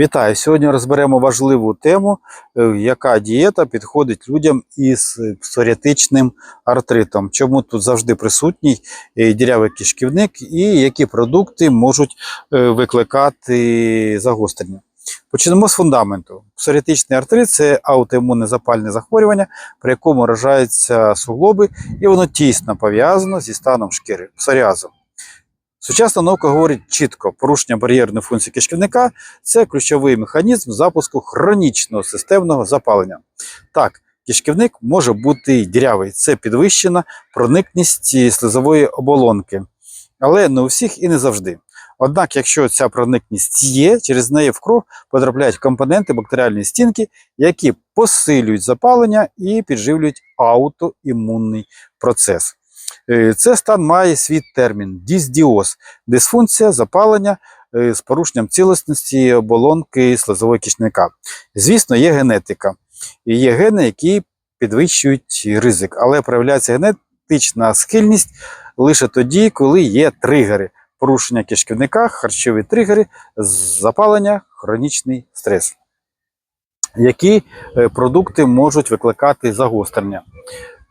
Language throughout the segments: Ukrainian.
Вітаю! Сьогодні розберемо важливу тему, е, яка дієта підходить людям із псоріатичним артритом. Чому тут завжди присутній е, дірявий кишківник і які продукти можуть е, викликати загострення. Почнемо з фундаменту. Псоріатичний артрит це аутоімунне запальне захворювання, при якому вражаються суглоби, і воно тісно пов'язано зі станом шкіри псоріазом. Сучасна наука говорить чітко, порушення бар'єрної функції кишківника це ключовий механізм запуску хронічного системного запалення. Так, кишківник може бути дірявий, це підвищена проникність слизової оболонки, але не у всіх і не завжди. Однак, якщо ця проникність є, через неї в кров потрапляють компоненти бактеріальної стінки, які посилюють запалення і підживлюють аутоімунний процес. Е, Це стан має свій термін дисдіоз, дисфункція запалення е, з порушенням цілісності оболонки слизового кишника. Звісно, є генетика. І є гени, які підвищують ризик, але проявляється генетична схильність лише тоді, коли є тригери. Порушення кишківника, харчові тригери, запалення, хронічний стрес. Які е, продукти можуть викликати загострення?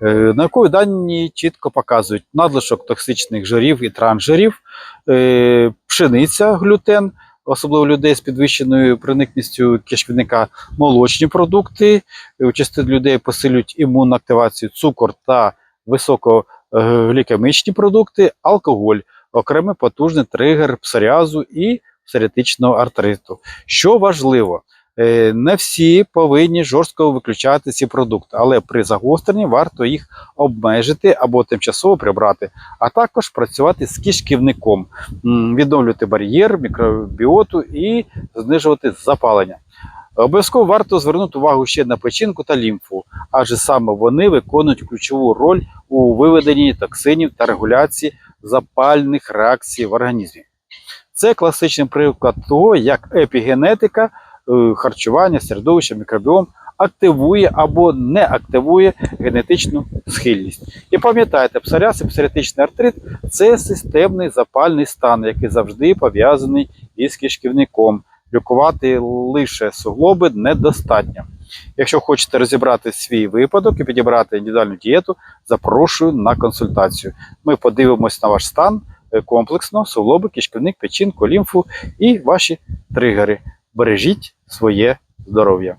Е, Наукові дані чітко показують надлишок токсичних жирів і трансжирів, е, пшениця, глютен, особливо людей з підвищеною проникністю кишківника, молочні продукти. е, У частини людей посилюють імунну активацію цукор та високоглікемічні продукти, алкоголь, окремий потужний тригер псоріазу і псоріатичного артриту. Що важливо, Не всі повинні жорстко виключати ці продукти, але при загостренні варто їх обмежити або тимчасово прибрати, а також працювати з кишківником, відновлювати бар'єр, мікробіоту і знижувати запалення. Обов'язково варто звернути увагу ще на печінку та лімфу, адже саме вони виконують ключову роль у виведенні токсинів та регуляції запальних реакцій в організмі. Це класичний приклад того, як епігенетика е, харчування, середовище, мікробіом активує або не активує генетичну схильність. І пам'ятайте, псоріаз і псоріатичний артрит це системний запальний стан, який завжди пов'язаний із кишківником. Лікувати лише суглоби недостатньо. Якщо хочете розібрати свій випадок і підібрати індивідуальну дієту, запрошую на консультацію. Ми подивимось на ваш стан е, комплексно, суглоби, кишківник, печінку, лімфу і ваші тригери. Бережіть своє здоров'я.